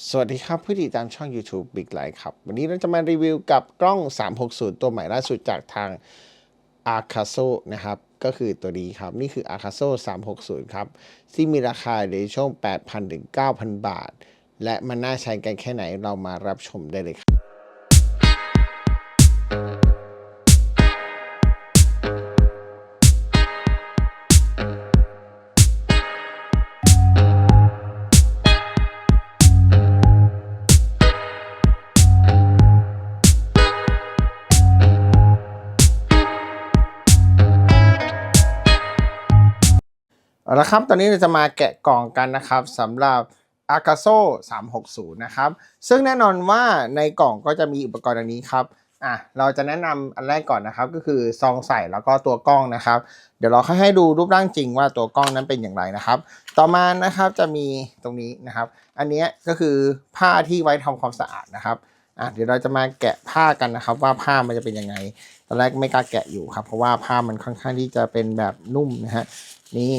สวัสดีครับผู้ติดตามช่อง YouTube Big Light ครับ วันนี้เราจะมารีวิวกับกล้อง 360 ตัวใหม่ล่าสุดจากทาง a r c a s o นะครับ ก็คือตัวนี้ครับ นี่คือ a r c a s o 360 ครับ ที่มีราคาในช่วง 8,000 ถึง 9,000 บาท และมันน่าใช้กันแค่ไหนเรามารับชมได้เลยครับ เอาละครับ ตอนนี้เราจะมาแกะกล่องกันนะครับสำหรับ a c a s o 360 นะครับ ซึ่งแน่นอนว่าในกล่องก็จะมีอุปกรณ์อันนี้ครับอะเราจะแนะนำอันแรกก่อนนะครับ ก็คือซองใส่แล้วก็ตัวกล้องนะครับ เดี๋ยวเราค่อยให้ดูรูปร่างจริงว่าตัวกล้องนั้นเป็นอย่างไรนะครับ ต่อมานะครับจะมีตรงนี้นะครับ อันนี้ก็คือผ้าที่ไว้ทำความสะอาดนะครับอะเดี๋ยวเราจะมาแกะผ้ากันนะครับ ว่าผ้ามันจะเป็นยังไงตอนแรกไม่กล้าแกะอยู่ครับ เพราะว่าผ้ามันค่อนข้างที่จะเป็นแบบนุ่มนะฮะนี่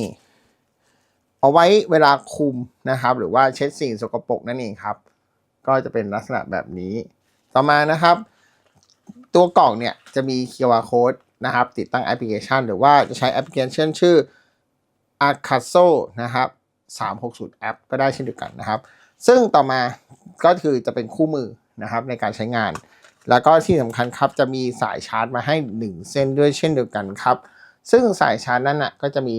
เอาไว้เวลาคุมนะครับ หรือว่าเช็ดสิ่งสกปรกนั่นเองครับ ก็จะเป็นลักษณะแบบนี้ ต่อมานะครับ ตัวกล่องเนี่ยจะมี QR code นะครับ ติดตั้งแอปพลิเคชัน หรือว่าจะใช้แอปพลิเคชันชื่อ a c a s o นะครับ360แอปก็ได้เช่นเดียวกันนะครับ ซึ่งต่อมาก็คือจะเป็นคู่มือนะครับในการใช้งาน แล้วก็ที่สำคัญครับจะมีสายชาร์จมาให้ 1 เส้นด้วยเช่นเดียวกันครับ ซึ่งสายชาร์จนั้นน่ะก็จะมี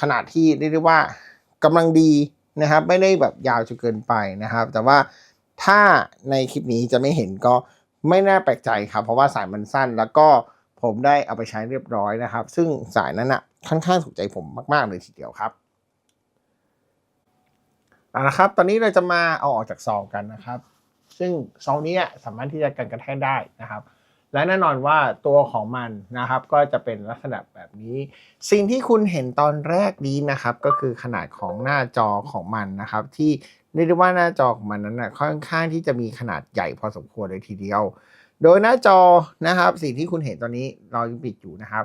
ขนาดที่เรียกได้ว่ากำลังดีนะครับไม่ได้แบบยาวจนเกินไปนะครับ แต่ว่าถ้าในคลิปนี้จะไม่เห็นก็ไม่น่าแปลกใจครับ เพราะว่าสายมันสั้นแล้วก็ผมได้เอาไปใช้เรียบร้อยนะครับ ซึ่งสายนั้นน่ะค่อนข้างถูกใจผมมาก ๆ เลยทีเดียวครับเอาละครับ ตอนนี้เราจะมาเอาออกจากซองกันนะครับ ซึ่งซองนี้สามารถที่จะกันกระแทกได้นะครับ และแน่นอนว่าตัวของมันนะครับก็จะเป็นลักษณะแบบนี้ สิ่งที่คุณเห็นตอนแรกนี้นะครับ ก็คือขนาดของหน้าจอของมันนะครับ ที่เรียกได้ว่าหน้าจอของมันนั้นนะค่อนข้างที่จะมีขนาดใหญ่พอสมควรเลยทีเดียว โดยหน้าจอนะครับ สิ่งที่คุณเห็นตอนนี้เรายังปิดอยู่นะครับ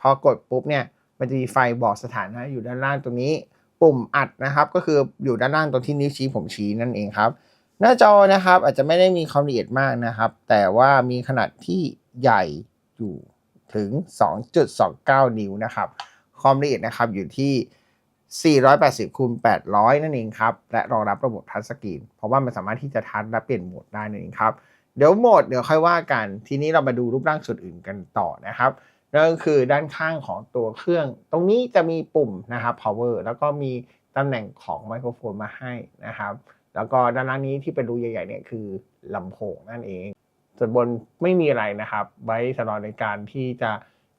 พอกดปุ๊บเนี่ยมันจะมีไฟบอกสถานะอยู่ด้านล่างตรงนี้ ปุ่มอัดนะครับ ก็คืออยู่ด้านล่างตรงที่นิ้วชี้ผมชี้นั่นเองครับ หน้าจอนะครับอาจจะไม่ได้มีความละเอียดมากนะครับ แต่ว่ามีขนาดที่ใหญ่อยู่ถึง 2.29 นิ้วนะครับ ความละเอียดนะครับอยู่ที่480คูณ800 นั่นเองครับ และรองรับระบบทัชสกรีน เพราะว่ามันสามารถที่จะทัชและเปลี่ยนโหมดได้นั่นเองครับ เดี๋ยวโหมดเดี๋ยวค่อยว่ากัน ทีนี้เรามาดูรูปร่างส่วนอื่นกันต่อนะครับ นั่นก็คือด้านข้างของตัวเครื่อง ตรงนี้จะมีปุ่มนะครับ power แล้วก็มีตำแหน่งของไมโครโฟนมาให้นะครับ แล้วก็ด้านล่างนี้ที่เป็นรูใหญ่ๆเนี่ยคือลำโพงนั่นเอง ส่วนบนไม่มีอะไรนะครับ ไว้สำหรับในการที่จะ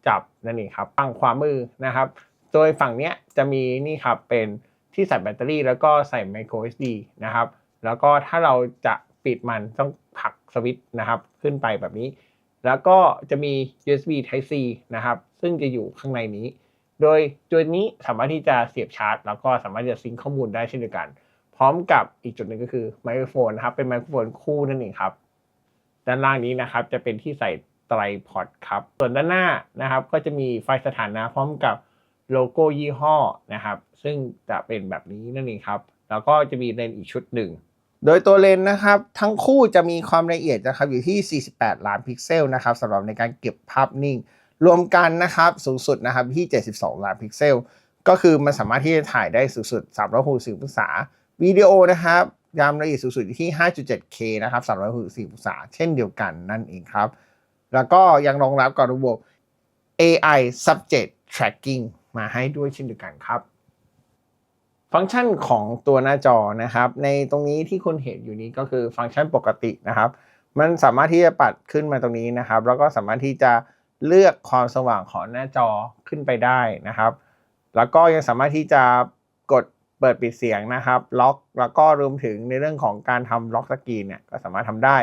จับนั่นเองครับฝั่งขวามือนะครับ โดยฝั่งเนี้ยจะมีนี่ครับเป็นที่ใส่แบตเตอรี่ แล้วก็ใส่ micro SD นะครับ แล้วก็ถ้าเราจะปิดมันต้องผลักสวิตช์นะครับ ขึ้นไปแบบนี้ แล้วก็จะมี USB Type C นะครับ ซึ่งจะอยู่ข้างในนี้ โดยตัวนี้สามารถที่จะเสียบชาร์จ แล้วก็สามารถจะซิงค์ข้อมูลได้เช่นเดียวกัน พร้อมกับอีกจุดหนึ่งก็คือไมโครโฟนนะครับ เป็นไมโครโฟนคู่นั่นเองครับ ด้านล่างนี้นะครับจะเป็นที่ใส่ไตรพอดครับ ส่วนด้านหน้านะครับ ก็จะมีไฟสถานะพร้อมกับโลโก้ยี่ห้อนะครับ ซึ่งจะเป็นแบบนี้นั่นเองครับ แล้วก็จะมีเลนส์อีกชุดหนึ่ง โดยตัวเลนส์นะครับ ทั้งคู่จะมีความละเอียดนะครับอยู่ที่ 48 ล้านพิกเซลนะครับสำหรับในการเก็บภาพนิ่ง รวมกันนะครับสูงสุดนะครับที่ 72 ล้านพิกเซล ก็คือมันสามารถที่จะถ่ายได้สูงสุด 360องศา วิดีโอนะครับยามละเอียดสูงสุดที่ 5.7K นะครับ364องศาเช่นเดียวกันนั่นเองครับ แล้วก็ยังรองรับกับระบบ AI Subject Tracking มาให้ด้วยเช่นเดียวกันครับ ฟังก์ชันของตัวหน้าจอนะครับ ในตรงนี้ที่คุณเห็นอยู่นี้ก็คือฟังก์ชันปกตินะครับ มันสามารถที่จะปัดขึ้นมาตรงนี้นะครับ แล้วก็สามารถที่จะเลือกความสว่างของหน้าจอขึ้นไปได้นะครับ แล้วก็ยังสามารถที่จะกด เปิดปิดเสียงนะครับล็อกแล้วก็รวมถึงในเรื่องของการทำล็อกสกรีนเนี่ยก็สามารถทำได้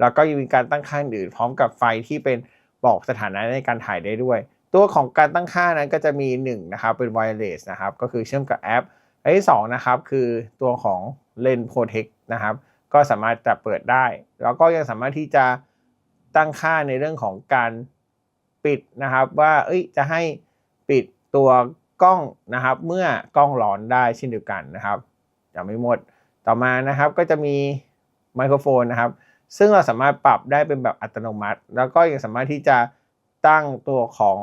แล้วก็ยังมีการตั้งค่าอื่นพร้อมกับไฟที่เป็นบอกสถานะในการถ่ายได้ด้วย ตัวของการตั้งค่านั้นก็จะมี1นะครับเป็น wireless นะครับก็คือเชื่อมกับแอปอันที่2นะครับคือตัวของ Lens Protect นะครับก็สามารถจะเปิดได้ แล้วก็ยังสามารถที่จะตั้งค่าในเรื่องของการปิดนะครับว่าเอ้ยจะให้ปิดตัว กล้องนะครับ เมื่อกล้องร้อนได้เช่นเดียวกันนะครับยังไม่หมดต่อมานะครับก็จะมีไมโครโฟนนะครับ ซึ่งเราสามารถปรับได้เป็นแบบอัตโนมัติ แล้วก็ยังสามารถที่จะตั้งตัวของ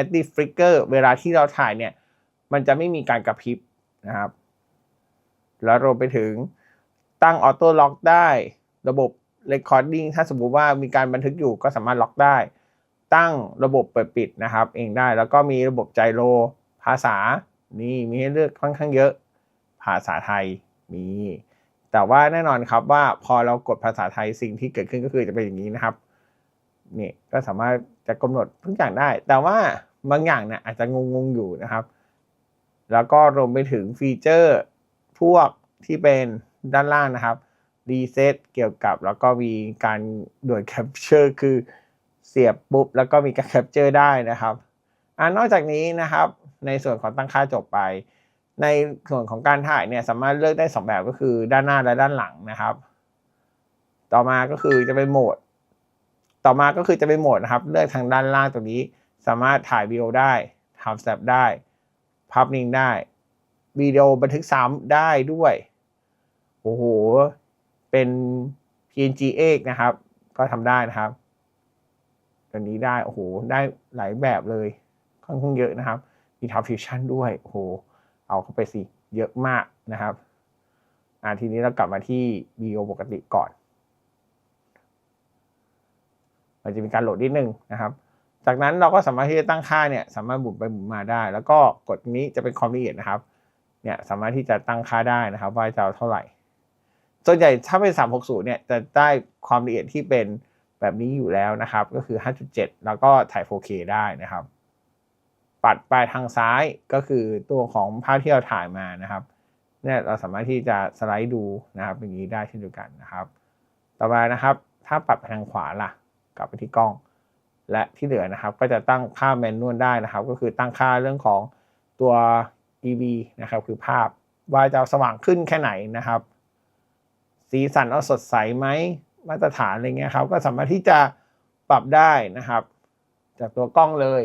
Active Flicker เวลาที่เราถ่ายเนี่ย มันจะไม่มีการกระพริบนะครับ แล้วรวมไปถึงตั้งออโต้ล็อกได้ระบบ Recording ถ้าสมมุติว่ามีการบันทึกอยู่ก็สามารถล็อกได้ ตั้งระบบเปิดปิดนะครับ เองได้ แล้วก็มีระบบไจโร ภาษานี่มีให้เลือกค่อนข้างเยอะ ภาษาไทยมี แต่ว่าแน่นอนครับว่าพอเรากดภาษาไทยสิ่งที่เกิดขึ้นก็คือจะเป็นอย่างนี้นะครับนี่ก็สามารถจะกำหนดทุกอย่างได้ แต่ว่าบางอย่างเนี่ยอาจจะงงๆอยู่นะครับ แล้วก็รวมไปถึงฟีเจอร์พวกที่เป็นด้านล่างนะครับรีเซ็ตเกี่ยวกับแล้วก็มีการด่วนแคปเจอร์คือเสียบปุ๊บแล้วก็มีการแคปเจอร์ได้นะครับอ่านอกจากนี้นะครับ ในส่วนของตั้งค่าจบไป ในส่วนของการถ่ายเนี่ยสามารถเลือกได้ 2 แบบก็คือด้านหน้าและด้านหลังนะครับ ต่อมาก็คือจะเป็นโหมด ต่อมาก็คือจะเป็นโหมดนะครับ เลือกทางด้านล่างตรงนี้ สามารถถ่ายวิดีโอได้ทำสแตปได้ภาพนิ่งได้วิดีโอบันทึกซ้ำได้ด้วยโอ้โหเป็น PNG เอกนะครับ ก็ทำได้นะครับตัวนี้ได้โอ้โหได้หลายแบบเลยค่อนข้างเยอะนะครับ มีทับฟิวชั่นด้วยโอ้โหเอาเข้าไปสิ เยอะมากนะครับอ่าทีนี้เรากลับมาที่วิดีโอปกติก่อน มันจะมีการโหลดนิดนึงนะครับ จากนั้นเราก็สามารถที่จะตั้งค่าเนี่ย สามารถหมุนไปหมุนมาได้ แล้วก็กดนี้จะเป็นความละเอียดนะครับ เนี่ยสามารถที่จะตั้งค่าได้นะครับ ว่าจะเอาเท่าไหร่ ส่วนใหญ่ถ้าเป็น 360 เนี่ยจะได้ความละเอียดที่เป็นแบบนี้อยู่แล้วนะครับ ก็คือ 5.7 แล้วก็ถ่าย 4K ได้นะครับ ปัดไปทางซ้ายก็คือตัวของภาพที่เราถ่ายมานะครับเนี่ยเราสามารถที่จะสไลด์ดูนะครับอย่างนี้ได้เช่นเดียวกันนะครับ ต่อมานะครับ ถ้าปัดไปทางขวาล่ะ กลับไปที่กล้อง และที่เหลือนะครับ ก็จะตั้งค่าแมนนวลได้นะครับ ก็คือตั้งค่าเรื่องของตัว EV นะครับ คือภาพว่าจะสว่างขึ้นแค่ไหนนะครับ สีสันเอาสดใสไหมมาตรฐานอะไรเงี้ยครับ ก็สามารถที่จะปรับได้นะครับ จากตัวกล้องเลย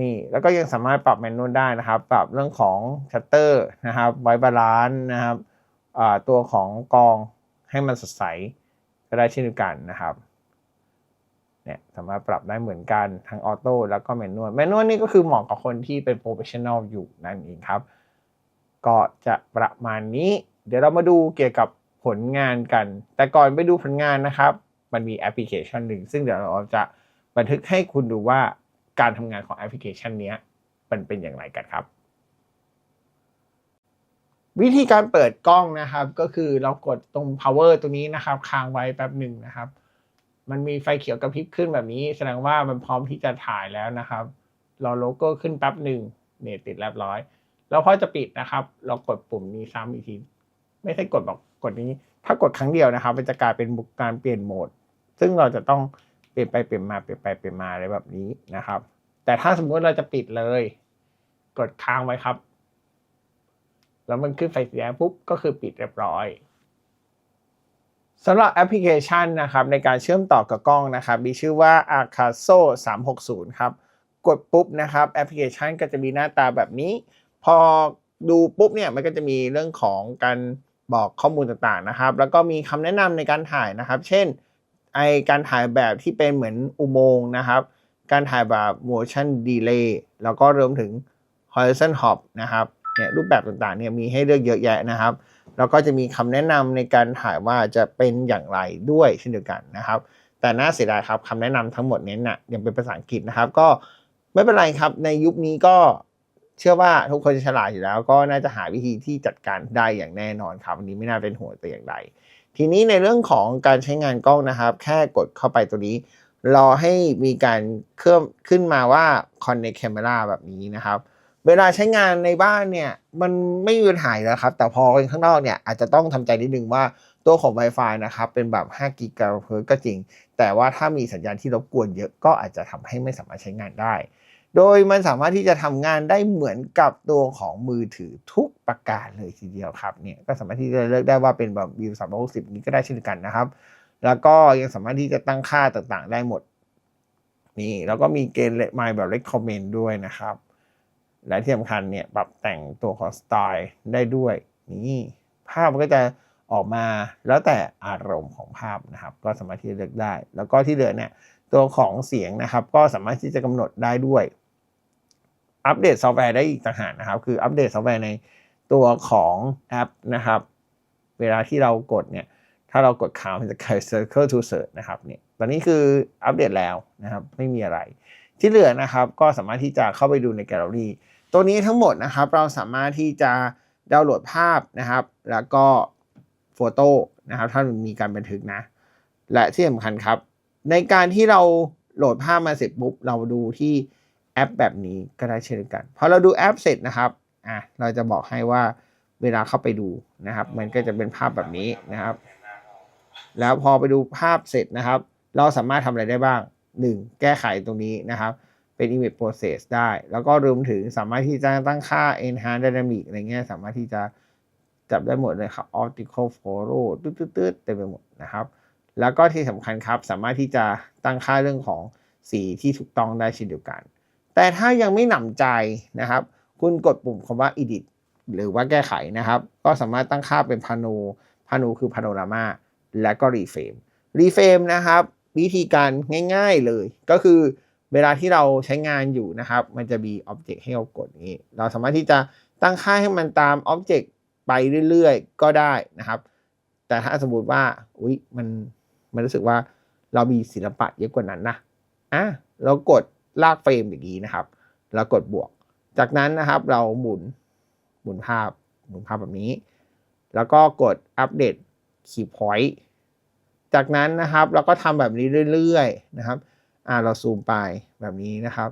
นี่แล้วก็ยังสามารถปรับแมนนวลได้นะครับ ปรับเรื่องของชัตเตอร์นะครับไวบาลานซ์นะครับตัวของกองให้มันสดใสก็ได้เช่นเดียวกันนะครับเนี่ยสามารถปรับได้เหมือนกันทั้งออโต้แล้วก็แมนนวลแมนนวลนี่ก็คือเหมาะกับคนที่เป็นโปรเฟชชั่นอลอยู่นั่นเองครับ ก็จะประมาณนี้ เดี๋ยวเรามาดูเกี่ยวกับผลงานกัน แต่ก่อนไปดูผลงานนะครับ มันมีแอปพลิเคชันหนึ่ง ซึ่งเดี๋ยวเราจะบันทึกให้คุณดูว่า การทำงานของแอปพลิเคชันนี้มันเป็นอย่างไรกันครับ วิธีการเปิดกล้องนะครับ ก็คือเรากดตรง power ตรงนี้นะครับ ค้างไว้แป๊บหนึ่งนะครับ มันมีไฟเขียวกระพริบขึ้นแบบนี้ แสดงว่ามันพร้อมที่จะถ่ายแล้วนะครับ เราโลโก้ขึ้นแป๊บหนึ่งเน็ตติดเรียบร้อย แล้วพอจะปิดนะครับ เรากดปุ่มนี้ซ้ำอีกทีไม่ใช่กดบอกกดนี้ ถ้ากดครั้งเดียวนะครับ มันจะกลายเป็นการเปลี่ยนโหมด ซึ่งเราจะต้อง ลี่ยนไปเปลี่ยนมาเปลี่ยนไปเปลี่ยนมาอะไรแบบนี้นะครับ แต่ถ้าสมมติเราจะปิดเลย กดค้างไว้ครับ แล้วมันขึ้นไฟสีแดงปุ๊บก็คือปิดเรียบร้อยสำหรับแอปพลิเคชันนะครับในการเชื่อมต่อกับกล้องนะครับ มีชื่อว่า Acaso 360 ครับ กดปุ๊บนะครับแอปพลิเคชันก็จะมีหน้าตาแบบนี้ พอดูปุ๊บเนี่ยมันก็จะมีเรื่องของการบอกข้อมูลต่างๆนะครับ แล้วก็มีคำแนะนำในการถ่ายนะครับ เช่น ไอการถ่ายแบบที่เป็นเหมือนอุโมงค์นะครับ การถ่ายแบบ motion delay แล้วก็รวมถึง horizon hop นะครับเนี่ยรูปแบบต่างๆเนี่ยมีให้เลือกเยอะแยะนะครับ แล้วก็จะมีคำแนะนำในการถ่ายว่าจะเป็นอย่างไรด้วยเช่นเดียวกันนะครับ แต่น่าเสียดายครับคำแนะนำทั้งหมดนี้นะ่ะยังเป็นภาษาอังกฤษนะครับ ก็ไม่เป็นไรครับในยุคนี้ก็เชื่อว่าทุกคนจะฉลาดอยู่แล้ว ก็น่าจะหาวิธีที่จัดการได้อย่างแน่นอนครับอันนี้ไม่น่าเป็นห่วงแต่อย่างใด ทีนี้ในเรื่องของการใช้งานกล้องนะครับ แค่กดเข้าไปตัวนี้ รอให้มีการเคลื่อนขึ้นมาว่า connect camera แบบนี้นะครับ เวลาใช้งานในบ้านเนี่ย มันไม่มีปัญหาแล้วครับ แต่พอข้างนอกเนี่ย อาจจะต้องทำใจนิดนึงว่าตัวของ Wi-Fi นะครับ เป็นแบบ5 g b ก็จริง แต่ว่าถ้ามีสัญญาณที่รบกวนเยอะก็อาจจะทำให้ไม่สามารถใช้งานได้ โดยมันสามารถที่จะทำงานได้เหมือนกับตัวของมือถือทุกประการเลยทีเดียวครับเนี่ยก็สามารถที่จะเลือกได้ว่าเป็นแบบวิว360 นี้ก็ได้เช่นกันนะครับ แล้วก็ยังสามารถที่จะตั้งค่าต่างๆ ได้หมดนี่แล้วก็มีเกณฑ์มาแบบ recommend ด้วยนะครับ และที่สำคัญเนี่ยปรับแต่งตัวของสไตล์ได้ด้วยนี่ภาพมันก็จะออกมาแล้วแต่อารมณ์ของภาพนะครับ ก็สามารถที่จะเลือกได้ แล้วก็ที่เหลือเนี่ยตัวของเสียงนะครับ ก็สามารถที่จะกำหนดได้ด้วย อัปเดตซอฟต์แวร์ได้อีกต่างหากนะครับ คืออัปเดตซอฟต์แวร์ในตัวของแอปนะครับ เวลาที่เรากดเนี่ย ถ้าเรากดค้างมันจะเกิด Circle to Search นะครับเนี่ยตอนนี้คืออัปเดตแล้วนะครับ ไม่มีอะไร ที่เหลือนะครับก็สามารถที่จะเข้าไปดูในแกลเลอรี่ตัวนี้ทั้งหมดนะครับ เราสามารถที่จะดาวน์โหลดภาพนะครับ แล้วก็โฟโต้นะครับถ้ามันมีการบันทึกนะ และที่สำคัญครับ ในการที่เราโหลดภาพมาเสร็จปุ๊บเราดูที่ แอปแบบนี้ก็ได้เช่นเดียวกันพอเราดูแอปเสร็จนะครับอะเราจะบอกให้ว่าเวลาเข้าไปดูนะครับ มันก็จะเป็นภาพแบบนี้นะครับ แล้วพอไปดูภาพเสร็จนะครับ เราสามารถทำอะไรได้บ้าง 1. แก้ไขตรงนี้นะครับ เป็น image process ได้ แล้วก็รวมถึงสามารถที่จะตั้งค่า enhance dynamic อะไรเงี้ยสามารถที่จะจับได้หมดเลยครับ optical photo ตืดๆๆเต็มไปหมดนะครับ แล้วก็ที่สำคัญครับสามารถที่จะตั้งค่าเรื่องของสีที่ถูกต้องได้เช่นเดียวกัน แต่ถ้ายังไม่หนำใจนะครับ คุณกดปุ่มคำว่า edit หรือว่าแก้ไขนะครับ ก็สามารถตั้งค่าเป็นพาโนพาโนคือพาโนรามาและก็รีเฟรมรีเฟรมนะครับ วิธีการง่าย ๆเลย ก็คือเวลาที่เราใช้งานอยู่นะครับ มันจะมีอ็อบเจกต์ให้เรากดนี้ เราสามารถที่จะตั้งค่าให้มันตามอ็อบเจกต์ไปเรื่อยๆ ก็ได้นะครับ แต่ถ้าสมมติว่าอุ๊ยมันมันรู้สึกว่าเรามีศิลปะเยอะกว่านั้นนะอะเรากด ลากเฟรมอย่างนี้นะครับ แล้วกดบวก จากนั้นนะครับเราหมุนหมุนภาพหมุนภาพแบบนี้ แล้วก็กดอัปเดตคีย์พอยต์จากนั้นนะครับเราก็ทำแบบนี้เรื่อยๆนะครับอ่าเราซูมไปแบบนี้นะครับ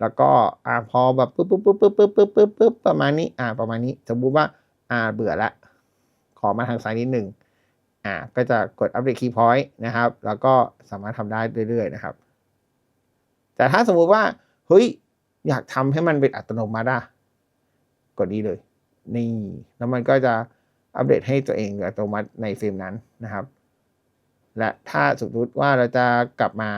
แล้วก็อ่าพอแบบปุ๊บปุ๊บปุ๊บปุ๊บปุ๊บปุ๊บปุ๊บปุ๊บประมาณนี้อ่าประมาณนี้สมมุติว่าอ่าเบื่อละขอมาทางซ้ายนิดหนึ่งอ่าก็จะกดอัปเดตคีย์พอยต์นะครับ แล้วก็สามารถทำได้เรื่อยๆนะครับ แต่ถ้าสมมุติว่าเฮ้ยอยากทำให้มันเป็นอัตโนมัติอะกดนี้เลย นี่ แล้วมันก็จะอัปเดตให้ตัวเองอัตโนมัติในเฟรมนั้นนะครับ และถ้าสมมติว่าเราจะกลับมา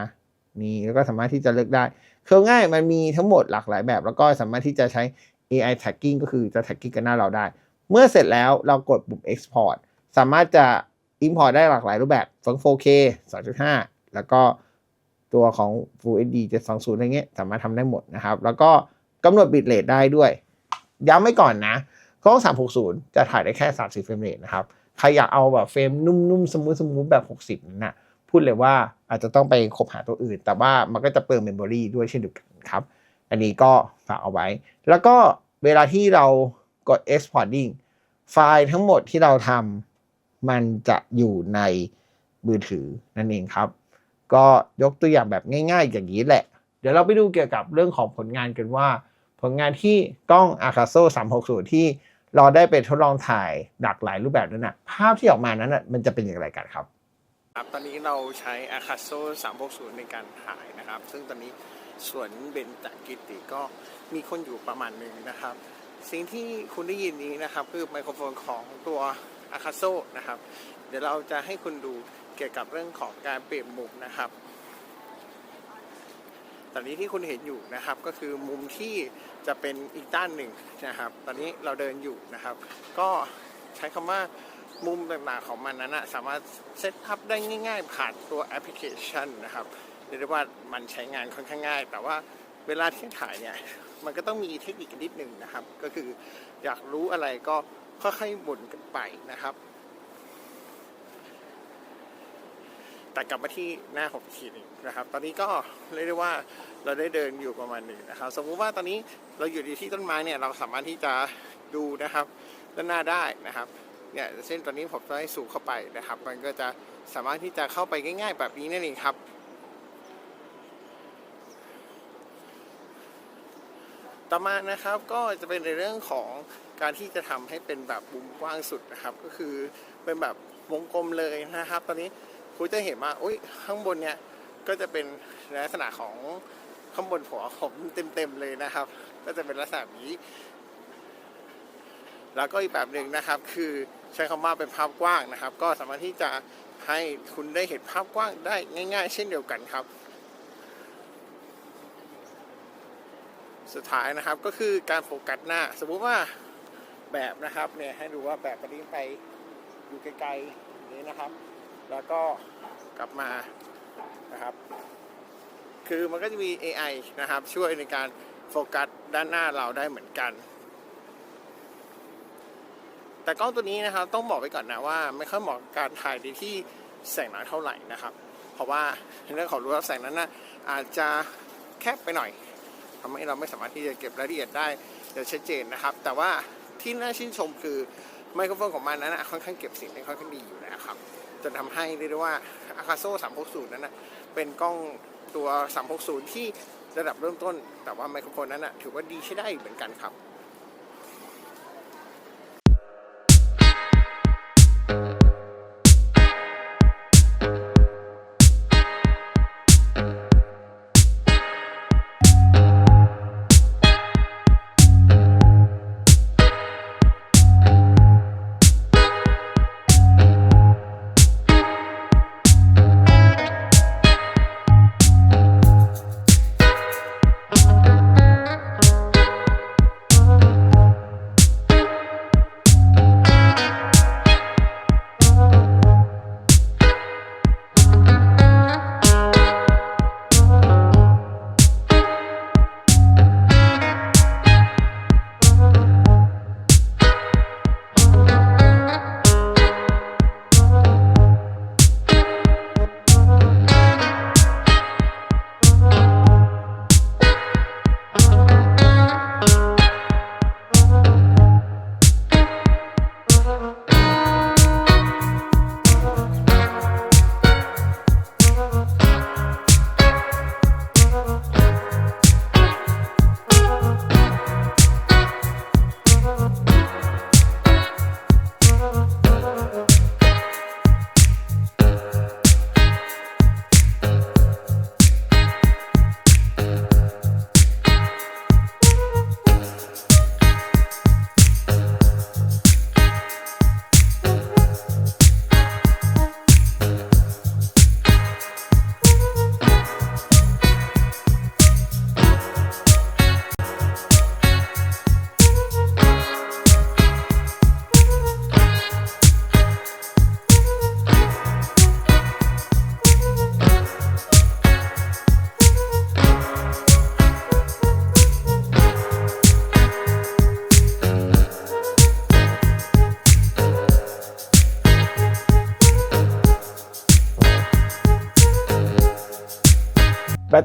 นี่แล้วก็สามารถที่จะเลือกได้คือง่ายมันมีทั้งหมดหลากหลายแบบ แล้วก็สามารถที่จะใช้ AI tagging ก็คือจะ tagging กันหน้าเราได้ เมื่อเสร็จแล้วเรากดปุ่ม export สามารถจะ import ได้หลากหลายรูปแบบทั้ง 4K 2.5 แล้วก็ ตัวของ Full HD 720อะไรเงี้ยสามารถทำได้หมดนะครับ แล้วก็กำหนด bitrate ได้ด้วย ย้ำไว้ก่อนนะกล้อง 360 จะถ่ายได้แค่ 30 เฟรมเรทนะครับ ใครอยากเอาแบบเฟรมนุ่มๆ สมูทสมูทแบบ 60นั่นนะพูดเลยว่าอาจจะต้องไปคบหาตัวอื่น แต่ว่ามันก็จะเปลืองเมมโมรีด้วยเช่นเดียวกันครับ อันนี้ก็ฝากเอาไว้ แล้วก็เวลาที่เรากด exporting ไฟล์ทั้งหมดที่เราทำมันจะอยู่ในมือถือนั่นเองครับ ก็ยกตัวอย่างแบบง่ายๆ อย่างนี้แหละ เดี๋ยวเราไปดูเกี่ยวกับเรื่องของผลงานกันว่า ผลงานที่กล้อง a k a s o 360 ที่เราได้ไปทดลองถ่ายหลากหลายรูปแบบนั้นนะภาพที่ออกมานั้นนะมันจะเป็นอย่างไรกันครับครับตอนนี้เราใช้ a c a s o 360 ในการถ่ายนะครับ ซึ่งตอนนี้สวนเบญจกิติก็มีคนอยู่ประมาณหนึ่งนะครับ สิ่งที่คุณได้ยินนี้นะครับ คือไมโครโฟนของตัว a c a s o นะครับ เดี๋ยวเราจะให้คุณดู เกี่ยวกับเรื่องของการเปลี่ยนมุมนะครับ ตอนนี้ที่คุณเห็นอยู่นะครับก็คือมุมที่จะเป็นอีกด้านหนึ่งนะครับ ตอนนี้เราเดินอยู่นะครับ ก็ใช้คำว่ามุมต่างๆของมันนั้นนะสามารถเซตอัพได้ง่าย ๆ ผ่านตัวแอปพลิเคชันนะครับเรียกได้ว่ามันใช้งานค่อนข้างง่าย แต่ว่าเวลาที่ถ่ายเนี่ยมันก็ต้องมีเทคนิคนิดหนึ่งนะครับ ก็คืออยากรู้อะไรก็ค่อยๆหมุนกันไปนะครับ แต่กลับมาที่หน้าผมอีกทีหนึงนะครับ ตอนนี้ก็เรียกได้ว่าเราได้เดินอยู่ประมาณหนึ่งนะครับ สมมุติว่าตอนนี้เราอยู่ที่ต้นไม้เนี่ยเราสามารถที่จะดูนะครับด้านหน้าได้นะครับเนี่ยเส้นตอนนี้ผมจะให้สูงเข้าไปนะครับ มันก็จะสามารถที่จะเข้าไปง่ายๆ แบบนี้นั่นเองครับ ต่อมานะครับก็จะเป็นในเรื่องของการที่จะทำให้เป็นแบบมุมกว้างสุดนะครับ ก็คือเป็นแบบวงกลมเลยนะครับ ตอนนี้ คุณจะเห็นว่าอุ้ยข้างบนเนี่ยก็จะเป็นลักษณะของข้างบนหัวผมเต็มๆเลยนะครับ ก็จะเป็นลักษณะนี้ แล้วก็อีกแบบหนึ่งนะครับ คือใช้คำว่าเป็นภาพกว้างนะครับ ก็สามารถที่จะให้คุณได้เห็นภาพกว้างได้ง่าย ๆ เช่นเดียวกันครับ สุดท้ายนะครับก็คือการโฟกัสหน้า สมมุติว่าแบบนะครับเนี่ยให้ดูว่าแบบตอนนี้ไปอยู่ไกลๆนี้นะครับ แล้วก็กลับมานะครับ คือมันก็จะมี AI นะครับ ช่วยในการโฟกัสด้านหน้าเราได้เหมือนกัน แต่กล้องตัวนี้นะครับต้องบอกไว้ก่อนนะว่า ไม่ค่อยเหมาะการถ่ายในที่แสงน้อยเท่าไหร่นะครับ เพราะว่าเรื่องของรูรับแสงนั้นนะอาจจะแคบไปหน่อยทำให้เราไม่สามารถที่จะเก็บรายละเอียดได้อย่างชัดเจนนะครับ แต่ว่าที่น่าชื่นชมคือไมโครโฟนของมันนั้นนะค่อนข้างเก็บเสียงได้ค่อนข้างดีอยู่นะครับ จนทำให้เรียกได้ว่า a k a s o 360 นั้นนะเป็นกล้องตัว 360 ที่ระดับเริ่มต้น แต่ว่าไมโครโฟนนั้นนะถือว่าดีใช้ได้เหมือนกันครับ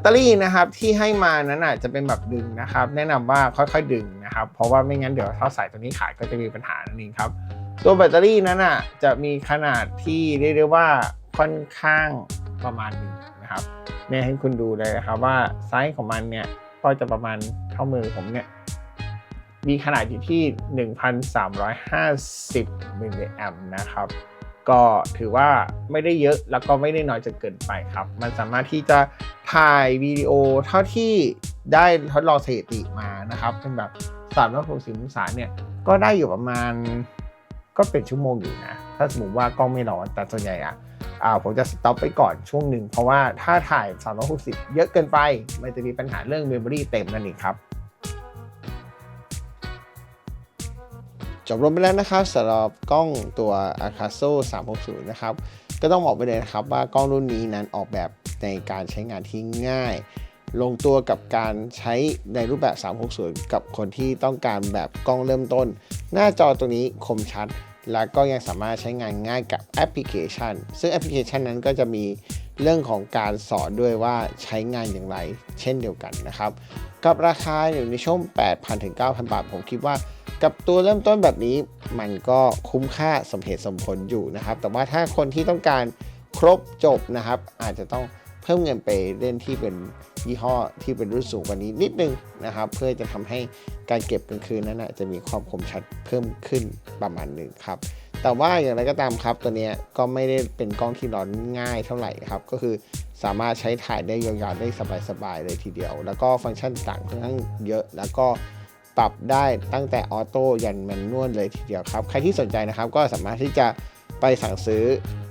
ตเตอรี่นะครับที่ให้มานั้นอาจจะเป็นแบบดึงนะครับ แนะนำว่าค่อยๆดึงนะครับ เพราะว่าไม่งั้นเดี๋ยวถ้าใส่ตัวนี้ขาดก็จะมีปัญหานั่นเองครับ ตัวแบตเตอรี่นั้นอะจะมีขนาดที่เรียกได้ว่าค่อนข้างประมาณนึงนะครับเนี่ยให้คุณดูเลยนะครับว่าไซส์ของมันเนี่ยก็จะประมาณเท่ามือผมเนี่ยมีขนาดอยู่ที่ 1,350มิลลิแอมป์นะครับ ก็ถือว่าไม่ได้เยอะแล้วก็ไม่ได้น้อยจนเกินไปครับ มันสามารถที่จะถ่ายวิดีโอเท่าที่ได้ทดลองสถิติมานะครับ เป็นแบบ360องศาเนี่ยก็ได้อยู่ประมาณก็เป็นชั่วโมงอยู่นะ ถ้าสมมติว่ากล้องไม่ร้อนแต่ส่วนใหญ่อะอ่าผมจะสต็อปไปก่อนช่วงหนึ่ง เพราะว่าถ้าถ่าย 360 เยอะเกินไป มันจะมีปัญหาเรื่องเมมโมรีเต็มนั่นเองครับ จบลงไปแล้วนะครับสำหรับกล้องตัว Akaso 360 นะครับ ก็ต้องบอกไปเลยนะครับว่ากล้องรุ่นนี้นั้นออกแบบในการใช้งานที่ง่าย ลงตัวกับการใช้ในรูปแบบ 360 กับคนที่ต้องการแบบกล้องเริ่มต้น หน้าจอตัวนี้คมชัด แล้วก็ยังสามารถใช้งานง่ายกับแอปพลิเคชัน ซึ่งแอปพลิเคชันนั้นก็จะมีเรื่องของการสอนด้วยว่าใช้งานอย่างไร เช่นเดียวกันนะครับ กับราคาอยู่ในช่วง 8,000ถึง9,000 บาท ผมคิดว่ากับตัวเริ่มต้นแบบนี้มันก็คุ้มค่าสมเหตุสมผลอยู่นะครับ แต่ว่าถ้าคนที่ต้องการครบจบนะครับ อาจจะต้องเพิ่มเงินไปเล่นที่เป็นยี่ห้อที่เป็นรุ่นสูงกว่านี้นิดนึงนะครับ เพื่อจะทำให้การเก็บกลางคืนนั้นนะจะมีความคมชัดเพิ่มขึ้นประมาณหนึ่งครับแต่ว่าอย่างไรก็ตามครับตัวนี้ก็ไม่ได้เป็นกล้องที่ร้อนง่ายเท่าไหร่ครับ ก็คือ สามารถใช้ถ่ายได้ยาวๆได้สบายๆเลยทีเดียว แล้วก็ฟังก์ชันต่างค่อนข้างเยอะ แล้วก็ปรับได้ตั้งแต่ออโต้ยันแมนนวลเลยทีเดียวครับ ใครที่สนใจนะครับก็สามารถที่จะไปสั่งซื้อ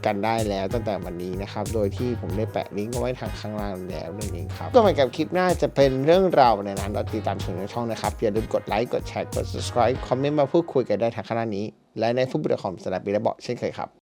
กันได้แล้วตั้งแต่วันนี้นะครับ โดยที่ผมได้แปะลิงก์เอาไว้ทางข้างล่างแล้วนั่นเองครับก็เหมือนกับคลิปหน้าจะเป็นเรื่องราวในนั้นเราติดตามชมในช่องนะครับ อย่าลืมกดไลค์ กดแชร์ กด subscribe คอมเมนต์มาพูดคุยกันได้ทางข้างล่างนี้ และในฟุตบอลคอมสำหรับปีและเบาะเช่นเคยครับ